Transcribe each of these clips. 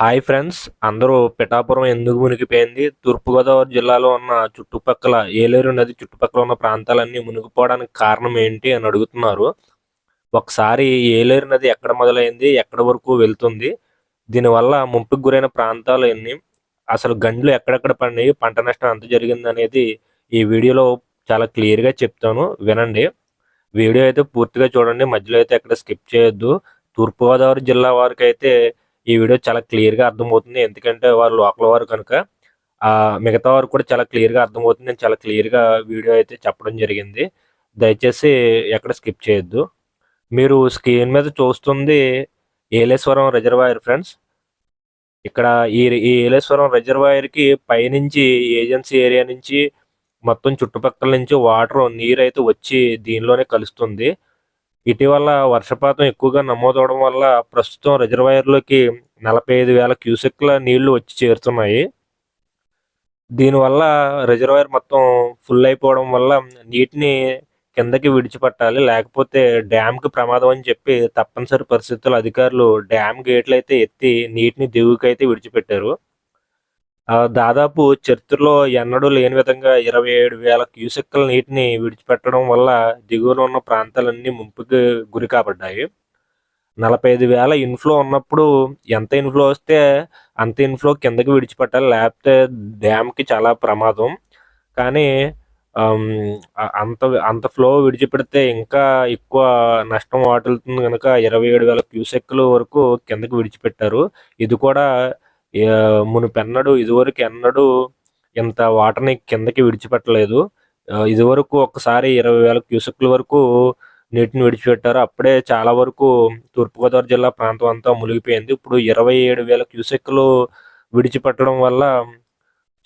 Hi friends అందరూ పిఠాపురం ఎందుకు మునిగిపోయింది? తూర్పుగోదావరి జిల్లాలో ఉన్న చుట్టుపక్కల ఏలేరు నది చుట్టుపక్కల ఉన్న ప్రాంతాలన్నీ మునిగిపోవడానికి కారణం ఏంటి అని అడుగుతున్నారు. ఒకసారి ఏలేరు నది ఎక్కడ మొదలైంది ఎక్కడ వరకు వెళ్తుంది? దీనివల్ల ముంపుకు గురైన ప్రాంతాలు ఎన్ని? అసలు గండ్లు ఎక్కడెక్కడ పడినాయి? పంట నష్టం ఎంత జరిగింది అనేది ఈ వీడియోలో చాలా క్లియర్గా చెప్తాను వినండి. వీడియో అయితే పూర్తిగా చూడండి మధ్యలో అయితే ఎక్కడ స్కిప్ చేయొద్దు. తూర్పుగోదావరి జిల్లా వారికి అయితే ఈ వీడియో చాలా క్లియర్గా అర్థమవుతుంది. ఎందుకంటే వారు లోకల్ వారు కనుక మిగతా వారు కూడా చాలా క్లియర్గా అర్థమవుతుంది. నేను చాలా క్లియర్గా వీడియో అయితే చెప్పడం జరిగింది. దయచేసి ఎక్కడ స్కిప్ చేయొద్దు. మీరు స్క్రీన్ మీద చూస్తుంది ఏలేశ్వరం రిజర్వాయర్ ఫ్రెండ్స్. ఇక్కడ ఈ ఈ ఏలేశ్వరం రిజర్వాయర్కి పైనుంచి ఏజెన్సీ ఏరియా నుంచి మొత్తం చుట్టుపక్కల నుంచి వాటర్ నీరు అయితే వచ్చి దీనిలోనే కలుస్తుంది. ఇటీవల వర్షపాతం ఎక్కువగా నమోదవడం వల్ల ప్రస్తుతం రిజర్వాయర్లోకి నలభై ఐదు వేల క్యూసెక్ల నీళ్ళు వచ్చి చేరుతున్నాయి. దీనివల్ల రిజర్వాయర్ మొత్తం ఫుల్ అయిపోవడం వల్ల నీటిని కిందకి విడిచిపెట్టాలి లేకపోతే డ్యామ్కి ప్రమాదం అని చెప్పి తప్పనిసరి పరిస్థితుల్లో అధికారులు డ్యామ్ గేట్లు అయితే ఎత్తి నీటిని దిగుకైతే విడిచిపెట్టారు. దాదాపు చరిత్రలో ఎన్నడూ లేని విధంగా ఇరవై ఏడు వేల క్యూసెక్కల నీటిని విడిచిపెట్టడం వల్ల దిగువన ఉన్న ప్రాంతాలన్నీ ముంపుకి గురి కాబడ్డాయి. నలభై ఐదు వేల ఇన్ఫ్లో ఉన్నప్పుడు ఎంత ఇన్ఫ్లో వస్తే అంత ఇన్ఫ్లో కిందకి విడిచిపెట్టాలి లేకపోతే డ్యామ్కి చాలా ప్రమాదం. కానీ అంత అంత ఫ్లో విడిచిపెడితే ఇంకా ఎక్కువ నష్టం వాటిల్తుంది కనుక ఇరవై ఏడు వేల క్యూసెక్లు వరకు కిందకి విడిచిపెట్టారు. ఇది కూడా మునుపెన్నడు ఇదివరకు ఎన్నడూ ఇంత వాటర్ని కిందకి విడిచిపెట్టలేదు. ఇదివరకు ఒకసారి ఇరవై వేల క్యూసెక్ల వరకు నీటిని విడిచిపెట్టారు. అప్పుడే చాలా వరకు తూర్పుగోదావరి జిల్లా ప్రాంతం అంతా మునిగిపోయింది. ఇప్పుడు ఇరవై ఏడు వేల క్యూసెక్లు విడిచిపెట్టడం వల్ల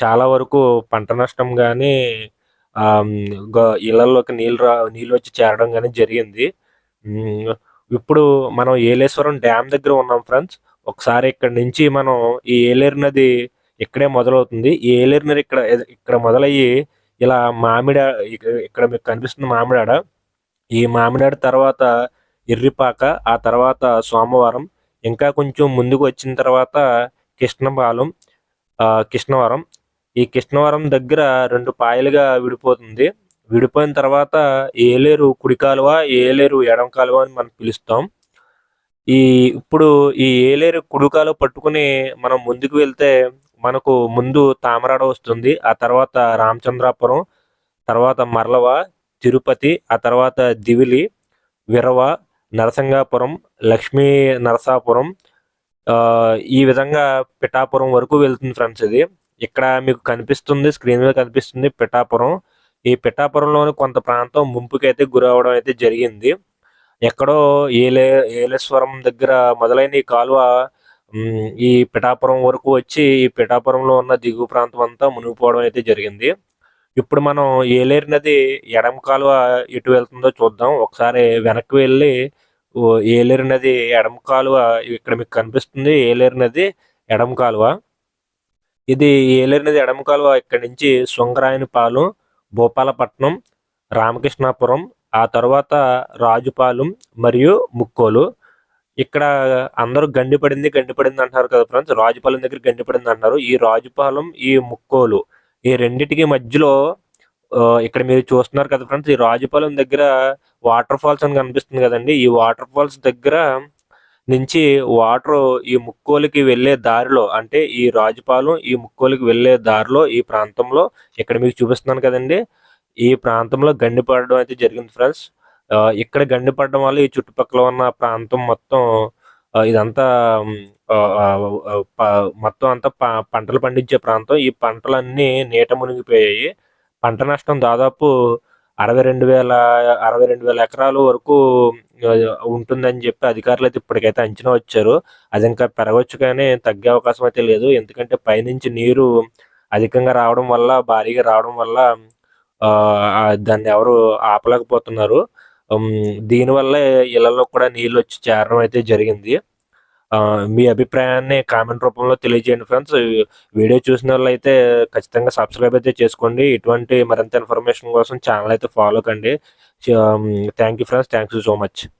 చాలా వరకు పంట నష్టం కానీ ఇళ్ళలోకి నీళ్ళు రా నీళ్ళు వచ్చి చేరడం కానీ జరిగింది. ఇప్పుడు మనం ఏలేశ్వరం డ్యామ్ దగ్గర ఉన్నాం ఫ్రెండ్స్. ఒకసారి ఇక్కడ నుంచి మనం ఈ ఏలేరు నది ఇక్కడే మొదలవుతుంది. ఈ ఏలేరు నది ఇక్కడ ఇక్కడ మొదలయ్యి ఇలా మామిడి ఇక్కడ మీకు కనిపిస్తుంది మామిడాడ. ఈ మామిడాడ తర్వాత ఎర్రిపాక ఆ తర్వాత సోమవారం ఇంకా కొంచెం ముందుకు వచ్చిన తర్వాత కృష్ణపాలెం కృష్ణవరం. ఈ కృష్ణవరం దగ్గర రెండు పాయలుగా విడిపోతుంది. విడిపోయిన తర్వాత ఏలేరు కుడి కాలువ ఏలేరు ఎడం కాలువ అని మనం పిలుస్తాం. ఈ ఇప్పుడు ఈ ఏలేరు కుడుకాలు పట్టుకుని మనం ముందుకు వెళ్తే మనకు ముందు తామరాడ వస్తుంది ఆ తర్వాత రామచంద్రాపురం తర్వాత మరలవ తిరుపతి ఆ తర్వాత దివిలి విరవ నరసింగాపురం లక్ష్మీ నరసాపురం ఈ విధంగా పిఠాపురం వరకు వెళ్తుంది ఫ్రెండ్స్ ఇది. ఇక్కడ మీకు కనిపిస్తుంది స్క్రీన్ మీద కనిపిస్తుంది పిఠాపురం. ఈ పిఠాపురంలోని కొంత ప్రాంతం ముంపుకైతే గురవడం అయితే జరిగింది. ఎక్కడో ఏలే ఏలేశ్వరం దగ్గర మొదలైన ఈ కాలువ ఈ పిఠాపురం వరకు వచ్చి ఈ పిఠాపురంలో ఉన్న దిగువ ప్రాంతం అంతా మునిగిపోవడం అయితే జరిగింది. ఇప్పుడు మనం ఏలేరు నది ఎడమ కాలువ ఎటు వెళ్తుందో చూద్దాం. ఒకసారి వెనక్కి వెళ్ళి ఏలేరు నది ఎడమ కాలువ ఇక్కడ మీకు కనిపిస్తుంది. ఏలేరు నది ఎడమ కాలువ. ఇది ఏలేరు నది ఎడమ కాలువ ఇక్కడ నుంచి శృంగరాయనిపాలెం భూపాలపట్నం రామకృష్ణాపురం ఆ తర్వాత రాజుపాలెం మరియు ముక్కోలు. ఇక్కడ అందరూ గండిపడింది గండిపడింది అంటారు కదా ఫ్రెండ్స్. రాజుపాలెం దగ్గర గండిపడింది అంటారు ఈ రాజుపాలెం ఈ ముక్కోలు ఈ రెండిటికి మధ్యలో ఇక్కడ మీరు చూస్తున్నారు కదా ఫ్రెండ్స్ ఈ రాజుపాలెం దగ్గర వాటర్ ఫాల్స్ అని కనిపిస్తుంది కదండి. ఈ వాటర్ ఫాల్స్ దగ్గర నుంచి వాటర్ ఈ ముక్కోలికి వెళ్ళే దారిలో అంటే ఈ రాజుపాలెం ఈ ముక్కోలికి వెళ్ళే దారిలో ఈ ప్రాంతంలో ఇక్కడ మీకు చూపిస్తున్నాను కదండి. ఈ ప్రాంతంలో గండి పడడం అయితే జరిగింది ఫ్రెండ్స్. ఇక్కడ గండి పడడం వల్ల ఈ చుట్టుపక్కల ఉన్న ప్రాంతం మొత్తం ఇదంతా మొత్తం అంతా పంటలు పండించే ప్రాంతం. ఈ పంటలన్నీ నీట మునిగిపోయాయి. పంట నష్టం దాదాపు అరవై రెండు వేల అరవై రెండు వేల ఎకరాల వరకు ఉంటుందని చెప్పి అధికారులు అయితే ఇప్పటికైతే అంచనా వచ్చారు. అది ఇంకా పెరగవచ్చు కానీ తగ్గే అవకాశం అయితే లేదు. ఎందుకంటే పైనుంచి నీరు అధికంగా రావడం వల్ల భారీగా రావడం వల్ల దాన్ని ఎవరు ఆపలేకపోతున్నారు. దీనివల్ల ఇళ్ళలో కూడా నీళ్ళు వచ్చి చేరడం అయితే జరిగింది. మీ అభిప్రాయాన్ని కామెంట్ రూపంలో తెలియజేయండి ఫ్రెండ్స్. వీడియో చూసిన వాళ్ళు అయితే ఖచ్చితంగా సబ్స్క్రైబ్ అయితే చేసుకోండి. ఇటువంటి మరింత ఇన్ఫర్మేషన్ కోసం ఛానల్ అయితే ఫాలో కండి. Thank you friends. Thank you so much.